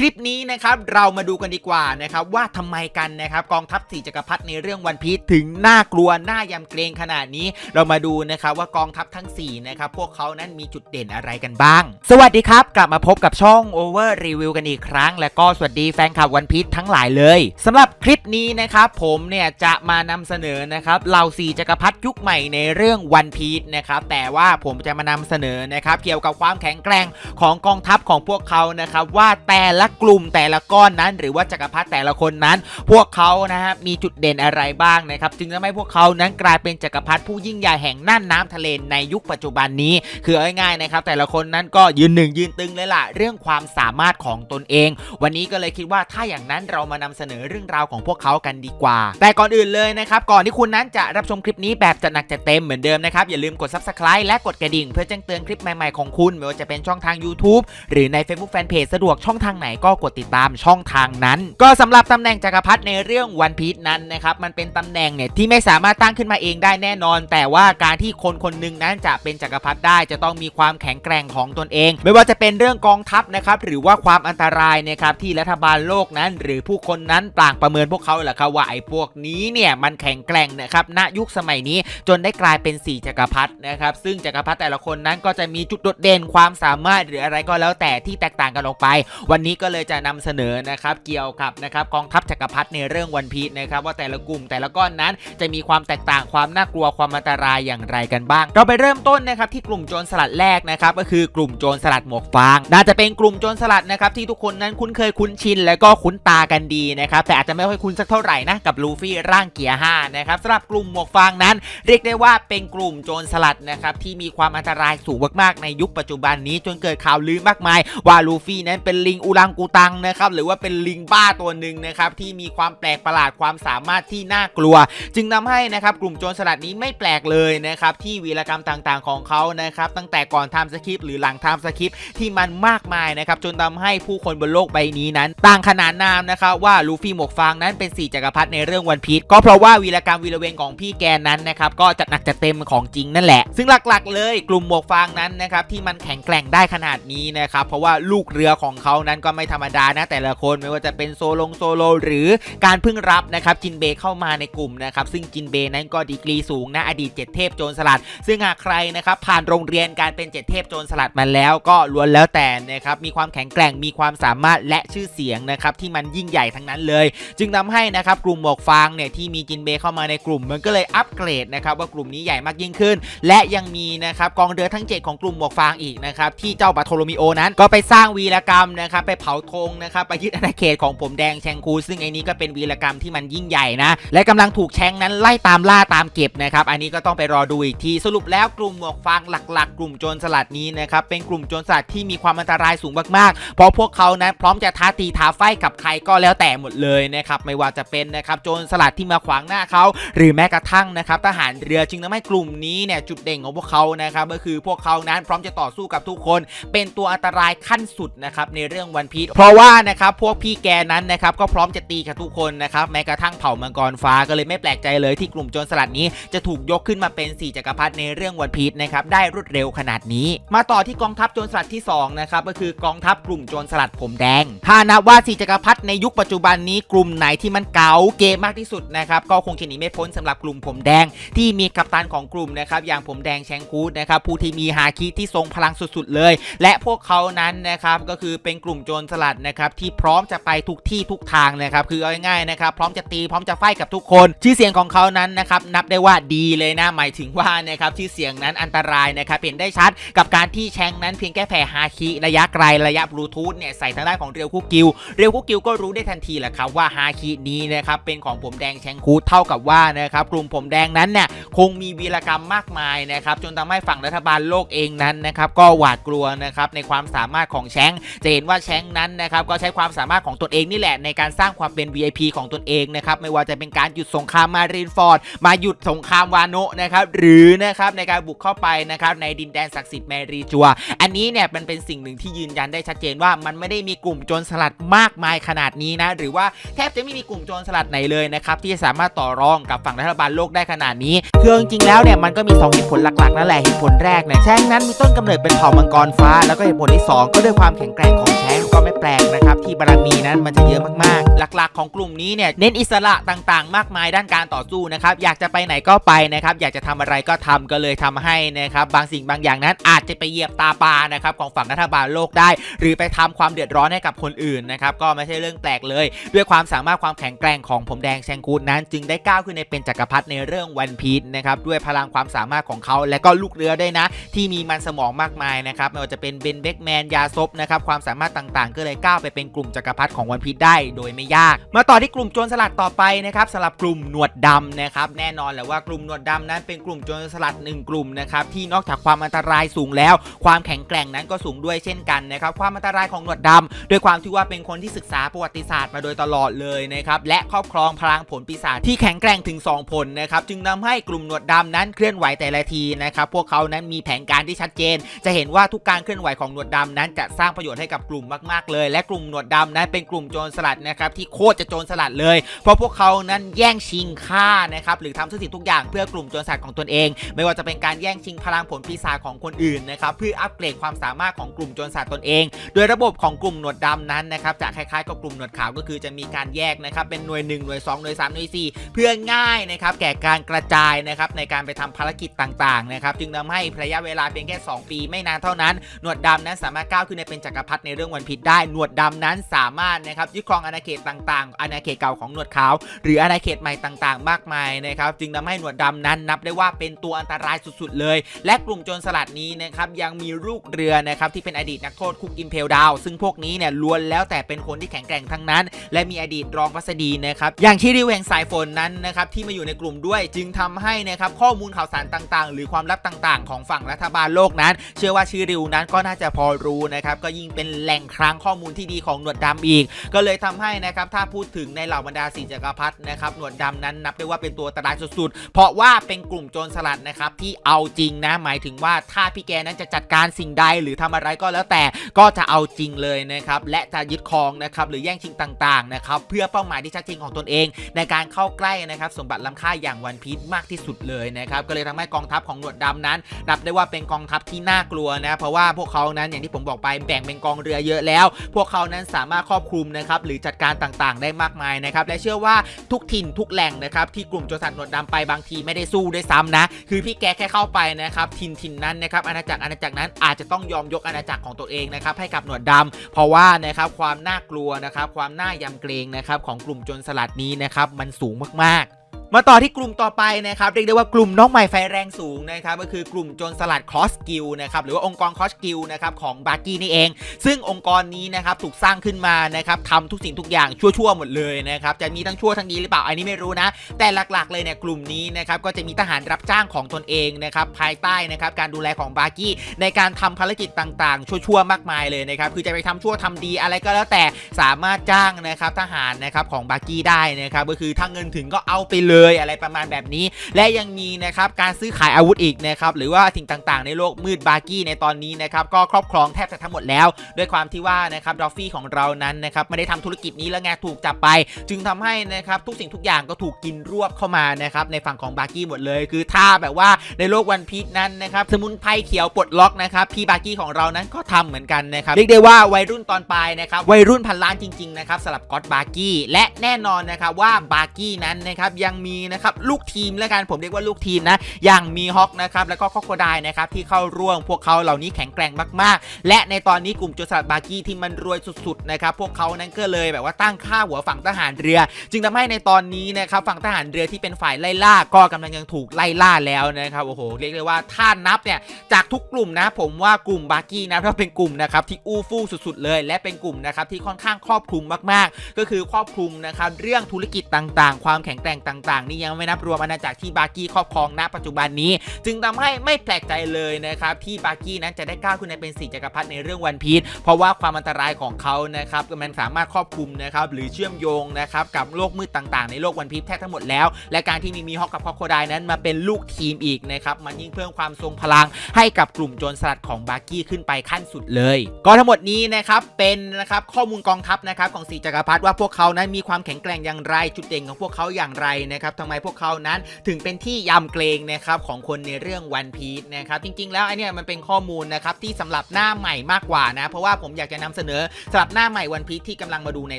คลิปนี้นะครับเรามาดูกันดีกว่านะครับว่าทำไมกันนะครับกองทัพสี่จักรพรรดิในเรื่องวันพีชถึงน่ากลัวน่ายำเกรงขนาดนี้ เรามาดูนะครับว่ากองทัพทั้ง4นะครับพวกเขานั้นมีจุดเด่นอะไรกันบ้าง สวัสดีครับ กลับมาพบกับช่อง Over Review กันอีกครั้ง และก็สวัสดีแฟนคลับวันพีชทั้งหลายเลยสำหรับคลิปนี้นะครับผมเนี่ยจะมานำเสนอนะครับเหล่าสี่จักรพรรดิยุคใหม่ในเรื่องวันพีชนะครับแต่ว่าผมจะมานำเสนอนะครับเกี่ยวกับความแข็งแกร่งของกองทัพของพวกเขานะครับว่าแต่ละกลุ่มแต่ละก้อนนั้น หรือว่าจักรพรรดิแต่ละคนนั้น พวกเขานะฮะมีจุดเด่นอะไรบ้างนะครับจึงทำให้พวกเขานั้นกลายเป็นจักรพรรดิผู้ยิ่งใหญ่แห่งน่านน้ำทะเลในยุคปัจจุบันนี้ คือง่ายๆนะครับแต่ละคนนั้นก็ยืนหนึ่งยืนตึงเลยล่ะเรื่องความสามารถของตนเอง วันนี้ก็เลยคิดว่าถ้าอย่างนั้นเรามานำเสนอเรื่องราวของพวกเขากันดีกว่า แต่ก่อนอื่นเลยนะครับก่อนที่คุณนั้นจะรับชมคลิปนี้แบบจัดหนักจัดเต็มเหมือนเดิมนะครับอย่าลืมกด subscribe และกดกระดิ่ง เพื่อแจ้งเตือนคลิปใหม่ๆของคุณไม่ว่าจะเป็นช่องทาง YouTube หรือใน Facebook Fanpage สะดวกช่องทางไหนก็กดติดตามช่องทางนั้น ก็สำหรับตำแหน่งจักรพรรดิในเรื่องวันพี e นั้นนะครับมันเป็นตำแหน่งเนี่ยที่ไม่สามารถตั้งขึ้นมาเองได้แน่นอน แต่ว่าการที่คนคนหนึ่งนั้นจะเป็นจักรพรรดิได้จะต้องมีความแข็งแกร่งของตนเอง ไม่ว่าจะเป็นเรื่องกองทัพนะครับหรือว่าความอันตรายนะครับที่รัฐบาลโลกนั้น หรือผู้คนนั้นต่างประเมินพวกเขาแหละครับว่าไอ้พวกนี้เนี่ยมันแข็งแกร่งนะครับณยุคสมัยนี้จนได้กลายเป็นสี่จักรพรรดินะครับซึ่งจักรพรรดิแต่ละคนนั้นก็จะมีจุดโดดเด่นความสามารถหรืออะไรก็แล้วแต่ที่แตกต่างกันออกไป วันนี้ก็เลยจะนำเสนอนะครับเกี่ยวกับนะครับกองทัพจักรพรรดิในเรื่องวันพีชนะครับว่าแต่ละกลุ่มแต่ละก้อนนั้นจะมีความแตกต่างความน่ากลัวความอันตรายอย่างไรกันบ้าง เราไปเริ่มต้นนะครับที่กลุ่มโจรสลัดแรกนะครับก็คือกลุ่มโจรสลัดหมวกฟางน่าจะเป็นกลุ่มโจรสลัดนะครับที่ทุกคนนั้นคุ้นเคยคุ้นชิน และก็คุ้นตากันดีนะครับแต่อาจจะไม่ค่อยคุ้นสักเท่าไหร่นะกับลูฟี่ร่างเกียร์5นะครับสำหรับกลุ่มหมวกฟางนั้น เรียกได้ว่าเป็นกลุ่มโจรสลัดนะครับที่มีความอันตรายสูงมากๆในยุคปัจจุบันนี้จนเกิดข่าวลือมากมายว่าลูฟี่นั้นเป็นลิงอุลังกูตังนะครับหรือว่าเป็นลิงบ้าตัวหนึ่งนะครับที่มีความแปลกประหลาดความสามารถที่น่ากลัว จึงทำให้นะครับกลุ่มโจรสลัดนี้ไม่แปลกเลยนะครับที่วีรกรรมต่างๆของเขานะครับตั้งแต่ก่อนทำสคริปต์หรือหลังทำสคริปต์ที่มันมากมายนะครับจนทำให้ผู้คนบนโลกใบนี้นั้นต่างขนานนามนะครับว่าลูฟี่หมวกฟางนั้นเป็นสี่จักรพรรดิในเรื่องวันพีชก็เพราะว่าวีรกรรมวีรเวงของพี่แกนั้นนะครับก็จัดหนักจัดเต็มของจริงนั่นแหละ ซึ่งหลักๆ เลยกลุ่มหมวกฟางนั้นนะครับที่มันแข็งแกร่งได้ขนาดนี้นะครับเพราะว่าลูกเรือของเขานั้นก็ไม่ธรรมดานะ แต่ละคนไม่ว่าจะเป็นโซลงโซโลหรือการเพิ่งรับนะครับจินเบเข้ามาในกลุ่มนะครับซึ่งจินเบนั้นก็ดีกรีสูงนะอดีตเจ็ดเทพโจรสลัด ซึ่งหากใครนะครับผ่านโรงเรียนการเป็นเจ็ดเทพโจรสลัดมาแล้ว ก็ล้วนแล้วแต่นะครับมีความแข็งแกร่งมีความสามารถและชื่อเสียงนะครับที่มันยิ่งใหญ่ทั้งนั้นเลย จึงทำให้นะครับกลุ่มหมวกฟางเนี่ยที่มีจินเบเข้ามาในกลุ่มมันก็เลยอัปเกรดนะครับว่ากลุ่มนี้ใหญ่มากยิ่งขึ้น และยังมีนะครับกองเรือทั้ง 7 ของกลุ่มหมวกฟางอีกนะครับที่เจ้าบาโทโลมิโอนั้นก็ไปสร้างวีรกรรมนะครับไปเผาธงนะครับไปยึดอาณาเขตของผมแดงแชงคู ซึ่งไอ้นี้ก็เป็นวีรกรรมที่มันยิ่งใหญ่นะ และกำลังถูกแชงนั้นไล่ตามล่าตามเก็บนะครับ อันนี้ก็ต้องไปรอดูอีกทีสรุปแล้วกลุ่มหมวกฟางหลัก ๆ กลุ่มโจรสลัดนี้นะครับเป็นกลุ่มโจรสลัดที่มีความอันตรายสูงมากๆ เพราะพวกเขานั้นพร้อมจะท้าตีท้าไฟกับใครก็แล้วแต่หมดเลยนะครับไม่ว่าจะเป็นนะครับโจรสลัดที่มาขวางหน้าเขา หรือแม้กระทั่งนะครับทหารเรือจึงทำให้กลุ่มนี้เนี่ยจุดเด่นของพวกเขานะครับก็คือพวกเขานั้นพร้อมจะต่อสู้กับทุกคน เป็นตัวอันตรายขั้นสุดนะครับในเรื่องวันพีชเพราะว่านะครับพวกพี่แกนั้นนะครับก็พร้อมจะตีกับทุกคนนะครับแม้กระทั่งเผ่ามังกรฟ้าก็เลยไม่แปลกใจเลยที่กลุ่มโจรสลัดนี้จะถูกยกขึ้นมาเป็นสี่จักรพรรดิในเรื่องวันพีชนะครับได้รวดเร็วขนาดนี้ มาต่อที่กองทัพโจรสลัดที่สองนะครับก็คือกองทัพกลุ่มโจรสลัดผมแดงถ้านับว่าสี่จักรพรรดิในยุคปัจจุบันนี้กลุ่มไหนที่มันเก๋าเกมมากที่สุดนะครับก็คงจะหนีไม่พ้นสำหรับกลุ่มผมแดง ที่มีกัปตันของกลุ่มนะครับอย่างผมแดงแชงคูดนะครับผู้ที่มีฮาคิที่ทรงพลังสุดๆเลย และพวกเขานั้นนะครับก็คือเป็นกลุ่มโจรสลัดนะครับที่พร้อมจะไปทุกที่ทุกทางนะครับคือเอาง่ายๆนะครับพร้อมจะตีพร้อมจะไฟกับทุกคน ชื่อเสียงของเขานั้นนะครับนับได้ว่าดีเลยนะหมายถึงว่านะครับชื่อเสียงนั้นอันตรายนะครับเห็นได้ชัดกับการที่แชงนั้นเพียงแค่แผ่ฮาคิระยะไกลระยะบลูทูธเนี่ยใส่ทางด้านของเรียวคุกิวเรียวคุกิวก็รู้ได้ทันทีแหละครับว่าฮาคินี้นะครับเป็นของผมแดงแชงคูดเท่ากับว่านะครับกลุ่มผมแดงนั้นเนี่ยคงมีวีรกรรมมากมายนะครับจนทำให้ฝั่งรัฐบาลโลกเองนั้นนะครับก็หวาดกลัวนะครับในความสามารถของแชงจะเห็นว่าแชงนั้นนะครับก็ใช้ความสามารถของตนเองนี่แหละในการสร้างความเป็น VIP ของตนเองนะครับไม่ว่าจะเป็นการหยุดสงครามมารีนฟอร์ด มาหยุดสงครามวาโนะนะครับหรือนะครับในการบุกเข้าไปนะครับในดินแดนศักดิ์สิทธิ์แมรีจัว อันนี้เนี่ยมันเป็นสิ่งหนึ่งที่ยืนยันได้ชัดเจนว่ามันไม่ได้มีกลุ่มโจรสลัดมากมายขนาดนี้นะหรือว่าแทบจะไม่มีกลุ่มโจรสลัดไหนเลยนะครับที่สามารถต่อรองกับฝั่งรัฐบาลโลกได้ขนาดนี้คือจริงๆแล้วเนี่ยมันก็มีสองเหตุผลหลักๆนั่นแหละเหตุผลแรกเนี่ยแชงนั้นมีต้นกำเนิดเป็นเผ่ามังกรฟ้า แล้วก็เหตุผลที่สองก็ด้วยความแข็งแกร่งของแช ก็ไม่แปลกนะครับที่บารมีนั้นมันจะเยอะมากๆ หลักๆ ของกลุ่มนี้เนี่ยเน้นอิสระต่างๆ มากมายด้านการต่อสู้นะครับอยากจะไปไหนก็ไปนะครับอยากจะทำอะไรก็ทำก็เลยทำให้นะครับบางสิ่งบางอย่างนั้นอาจจะไปเหยียบตาปลานะครับของฝั่งรัฐบาลโลกได้ หรือไปทำความเดือดร้อนให้กับคนอื่นนะครับก็ไม่ใช่เรื่องแปลกเลย ด้วยความสามารถความแข็งแกร่งของผมแดงแชงกูดนั้น จึงได้ก้าวขึ้นในเป็นจักรพรรดิในเรื่องวันพีชนะครับด้วยพลังความสามารถของเขาและก็ลูกเรือด้วยนะ ที่มีมันสมองมากมายนะครับไม่ว่าจะเป็นเบนเบกแมนยาซบนะครับความสามารถต่างๆก็เลยก้าวไปเป็นกลุ่มจักรพรรดิของวันพีชได้โดยไม่ยาก มาต่อที่กลุ่มโจรสลัดต่อไปนะครับสำหรับกลุ่มหนวดดำนะครับแน่นอนแหละว่ากลุ่มหนวดดำนั้นเป็นกลุ่มโจรสลัดหนึ่งกลุ่มนะครับที่นอกจากความอันตรายสูงแล้ว ความแข็งแกร่งนั้นก็สูงด้วยเช่นกันนะครับความอันตรายของหนวดดำด้วยความที่ว่าเป็นคนที่ศึกษาประวัติศาสตร์มาโดยตลอดเลยนะครับและครอบครองพลังผลปีศาจที่แข็งแกร่งถึง 2 ผลนะครับจึงทำให้กลุ่มหนวดดำนั้นเคลื่อนไหวแต่ละทีนะครับพวกเขานั้นมีแผนการที่ชัดเจน จะเห็นว่าทุกการเคลื่อนไหวของหนวดดำนั้นจะสร้างประโยชน์ให้กับกลุ่มมากๆเลย และกลุ่มหนวดดำนั้นเป็นกลุ่มโจรสลัดนะครับที่โคตรจะโจรสลัดเลย เพราะพวกเขานั้นแย่งชิงฆ่านะครับหรือทำทุกสิ่งทุกอย่างเพื่อกลุ่มโจรสลัดของตนเอง ไม่ว่าจะเป็นการแย่งชิงพลังผลปีศาจของคนอื่นนะครับเพื่ออัปเกรดความสามารถของกลุ่มโจรสลัดตนเอง โดยระบบของกลุ่มหนวดดำนั้นนะครับจะคล้ายๆกับกลุ่มหนวดขาวก็คือจะมีการแยกนะครับเป็นหน่วย1หน่วย2หน่วย3หน่วย4เพื่อง่ายนะครับแก่การกระจายนะครับในการไปทำภารกิจต่างๆนะครับจึงทำให้ระยะเวลาเพียงแค่ 2 ปีไม่นานเท่านั้น หนวดดำนั้นสามารถก้าวขึ้นในเป็นจักรพรรดิในเรื่องวันพิษได้หนวดดำนั้นสามารถนะครับยึดครองอาณาเขตต่างๆ อาณาเขตเก่าของหนวดขาว หรืออาณาเขตใหม่ต่างๆ มากมายนะครับจึงทำให้หนวดดำนั้นนับได้ว่าเป็นตัวอันตรายสุดๆ เลย และกลุ่มโจรสลัดนี้นะครับยังมีลูกเรือนะครับที่เป็นอดีตนักโทษคุกอิมเพลดาว ซึ่งพวกนี้เนี่ยล้วนแล้วแต่เป็นคนที่แข็งแกร่งทั้งนั้น และมีอดีตรองพัสดีนะครับอย่างชิริวแห่งสายฝนนั้นนะครับที่มาอยู่ในกลุ่มด้วย จึงทำให้นะครับข้อมูลข่าวสารต่างๆ หรือความลับต่างๆ ของฝั่งรัฐบาลโลกนั้น เชื่อว่าชิริวนั้นก็น่าจะพอรู้นะครับก็ยิ่งเป็นแหล่งคลังข้อมูลที่ดีของหนวดดำอีก ก็เลยทำให้นะครับถ้าพูดถึงในเหล่าบรรดาสีจักรพรรดินะครับหนวดดำนั้นนับได้ว่าเป็นตัวอันตรายสุดๆ เพราะว่าเป็นกลุ่มโจรสลัดนะครับที่เอาจริงนะ หมายถึงว่าถ้าพี่แกนั้นจะจัดการสิ่งใดหรือทำอะไรก็แล้วแต่ก็จะเอาจริงเลยนะครับและจะยึดครองนะครับหรือแย่งชิงต่างๆนะครับเพื่อเป้าหมายที่ชัดเจนของตนเอง ในการเข้าใกล้นะครับสมบัติล้ำค่าอย่างวันพีชมากที่สุดเลยนะครับก็เลยทำให้กองทัพของหนวดดำนั้นนับได้ว่าเป็นกองทัพที่น่ากลัวนะเพราะว่าพวกเขานั้นอย่างที่ผมบอกไปแบ่งเป็นกองเรือเยอะแล้วพวกเขานั้นสามารถครอบคลุมนะครับหรือจัดการต่างๆ ได้มากมายนะครับและเชื่อว่าทุกถิ่นทุกแหล่งนะครับที่กลุ่มโจรสลัดหนวดดำไปบางทีไม่ได้สู้ด้วยซ้ำนะ คือพี่แกแค่เข้าไปนะครับถิ่นถิ่นนั้นนะครับอาณาจักรอาณาจักรนั้นอาจจะต้องยอมยกอาณาจักรของตัวเองนะครับให้กับหนวดดำเพราะว่านะครับความน่ากลัวนะครับความน่ายำเกรงนะครับของกลุ่มโจรสลัดนี้นะครับมันสูงมากๆ มาต่อที่กลุ่มต่อไปนะครับเรียกได้ว่ากลุ่มน้องใหม่ไฟแรงสูงนะครับก็คือกลุ่มโจรสลัดคอสกิลนะครับหรือว่าองค์กรคอสกิลนะครับของบาร์กี้นี่เอง ซึ่งองค์กรนี้นะครับถูกสร้างขึ้นมานะครับทำทุกสิ่งทุกอย่างชั่วๆหมดเลยนะครับจะมีทั้งชั่วทั้งดีหรือเปล่าอันนี้ไม่รู้นะ แต่หลักๆเลยเนี่ยกลุ่มนี้นะครับก็จะมีทหารรับจ้างของตนเองนะครับภายใต้นะครับการดูแลของบาร์กี้ในการทำภารกิจต่างๆ ชั่วๆมากมายเลยนะครับคือจะไปทำชั่วทำดีอะไรก็แล้วแต่สามารถจ้างนะครับทหารนะครับของบาร์กี้ได้นะครับก็คือถ้าเงินถึงก็เอาไปเลยยอะไรประมาณแบบนี้ และยังมีนะครับการซื้อขายอาวุธอีกนะครับหรือว่าสิ่งต่างๆ ในโลกมืดบาร์กี้ในตอนนี้นะครับก็ครอบครองแทบจะทั้งหมดแล้ว ด้วยความที่ว่านะครับดอฟฟี่ของเรานั้นนะครับไม่ได้ทำธุรกิจนี้แล้วไงถูกจับไป จึงทำให้นะครับทุกสิ่งทุกอย่างก็ถูกกินรวบเข้ามานะครับในฝั่งของบาร์กี้หมดเลย คือถ้าแบบว่าในโลกวันพีชนั้นนะครับสมุนไพรเขียวปลดล็อกนะครับพี่บาร์กี้ของเรานั้นก็ทำเหมือนกันนะครับเรียกได้ว่าวัยรุ่นตอนปลายนะครับวัยรุ่นพันล้านจริงๆนะครับสำหรับก็อดบาร์กี้และแน่นอนนะครับว่าบาร์กี้นั้นนะครับยังมีนะครับลูกทีมและกันผมเรียกว่าลูกทีมนะอย่างมีฮอกนะครับแล้วก็คอโคไดนะครับที่เข้าร่วมพวกเขาเหล่านี้แข็งแกร่งมากๆ และในตอนนี้กลุ่มโจรสลัดบาร์กี้ที่มันรวยสุดๆนะครับพวกเขานั้นก็เลยแบบว่าตั้งค่าหัวฝั่งทหารเรือ จึงทำให้ในตอนนี้นะครับฝั่งทหารเรือที่เป็นฝ่ายไล่ล่าก็กำลังยังถูกไล่ล่าแล้วนะครับโอ้โหเรียกได้ว่าถ้านับเนี่ยจากทุกกลุ่มนะ ผมว่ากลุ่มบาร์กี้นะถ้าเป็นกลุ่มนะครับที่อู้ฟู่สุดๆ เลย และเป็นกลุ่มนะครับที่ค่อนข้างครอบคลุมมากๆ ก็คือครอบคลุมนะครับเรื่องธุรกิจต่างๆ ความแข็งแกร่งต่างๆนี่ยังไม่นับรวมอาณาจักรที่บาร์กี้ครอบครองณปัจจุบันนี้ จึงทำให้ไม่แปลกใจเลยนะครับที่บาร์กี้นั้นจะได้ก้าวขึ้นในเป็นสีจักรพรรดิในเรื่องวันพีชเพราะว่าความอันตรายของเขานะครับมันสามารถครอบคลุมนะครับหรือเชื่อมโยงนะครับกับโลกมืดต่างๆ ในโลกวันพีชแทบทั้งหมดแล้ว และการที่มีมีฮอกกับคอโคไดนั้นมาเป็นลูกทีมอีกนะครับมันยิ่งเพิ่มความทรงพลังให้กับกลุ่มโจรสลัดของบาร์กี้ขึ้นไปขั้นสุดเลย ก็ทั้งหมดนี้นะครับเป็นนะครับข้อมูลกองทัพนะครับของสีจักรพรรดิว่าพวกเขานั้นมีความแข็งแกร่งอย่างไรจุดเด่นของพวกเขาอย่างไรนะครับนะครับทำไมพวกเขานั้นถึงเป็นที่ยำเกรงนะครับของคนในเรื่องวันพีชนะครับจริง ๆ แล้วไอเนี่ยมันเป็นข้อมูลนะครับที่สำหรับหน้าใหม่มากกว่านะ เพราะว่าผมอยากจะนำเสนอสำหรับหน้าใหม่วันพีชที่กำลังมาดูใน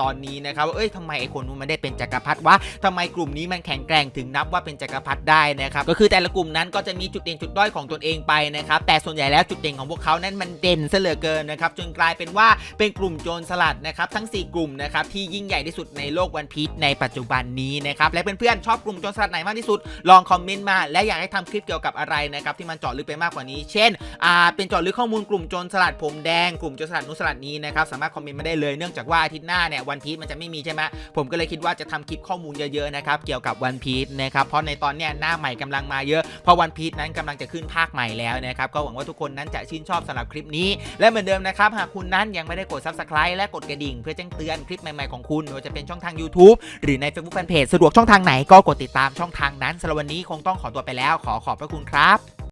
ตอนนี้นะครับว่าเอ้ยทำไมไอคนนู้นมันได้เป็นจักรพรรดิวะทำไมกลุ่มนี้มันแข็งแกร่งถึงนับว่าเป็นจักรพรรดิได้นะครับก็คือแต่ละกลุ่มนั้นก็จะมีจุดเด่นจุดด้อยของตนเองไปนะครับแต่ส่วนใหญ่แล้วจุดเด่นของพวกเขานั้นมันเด่นซะเหลือเกินนะครับจนกลายเป็นว่าเป็นกลุ่มโจรสลัดนะครับทั้ง 4 กลุ่มนะครับที่ยิ่งใหญ่ที่สุดในโลกวันพีชในปัจจุบันนี้นะครับและเพื่อนๆชอบกลุ่มโจรสลัดไหนมากที่สุด ลองคอมเมนต์มา และอยากให้ทำคลิปเกี่ยวกับอะไรนะครับที่มันเจาะลึกไปมากกว่านี้ เช่นอ่าเป็นเจาะลึกข้อมูลกลุ่มโจรสลัดผมแดงกลุ่มโจรสลัดนุสลัดนี้นะครับสามารถคอมเมนต์มาได้เลยเนื่องจากว่าอาทิตย์หน้าเนี่ยวันพีชมันจะไม่มีใช่ไหมผมก็เลยคิดว่าจะทำคลิปข้อมูลเยอะๆนะครับเกี่ยวกับวันพีชนะครับเพราะในตอนเนี้ยหน้าใหม่กำลังมาเยอะเพราะวันพีชนั้นกำลังจะขึ้นภาคใหม่แล้วนะครับก็หวังว่าทุกคนนั้นจะชื่นชอบสำหรับคลิปนี้ และเหมือนเดิมนะครับหากคุณนั้นยังไม่ได้กด subscribe และกดกระดิ่ง เพื่อแจ้งเตือนคลิปใหม่ๆของคุณไม่ว่าจะเป็นช่องทาง YouTube หรือใน Facebook Fanpage สะดวกช่องทางไหนก็กดติดตามช่องทางนั้นสำหรับวันนี้คงต้องขอตัวไปแล้ว ขอขอบพระคุณครับ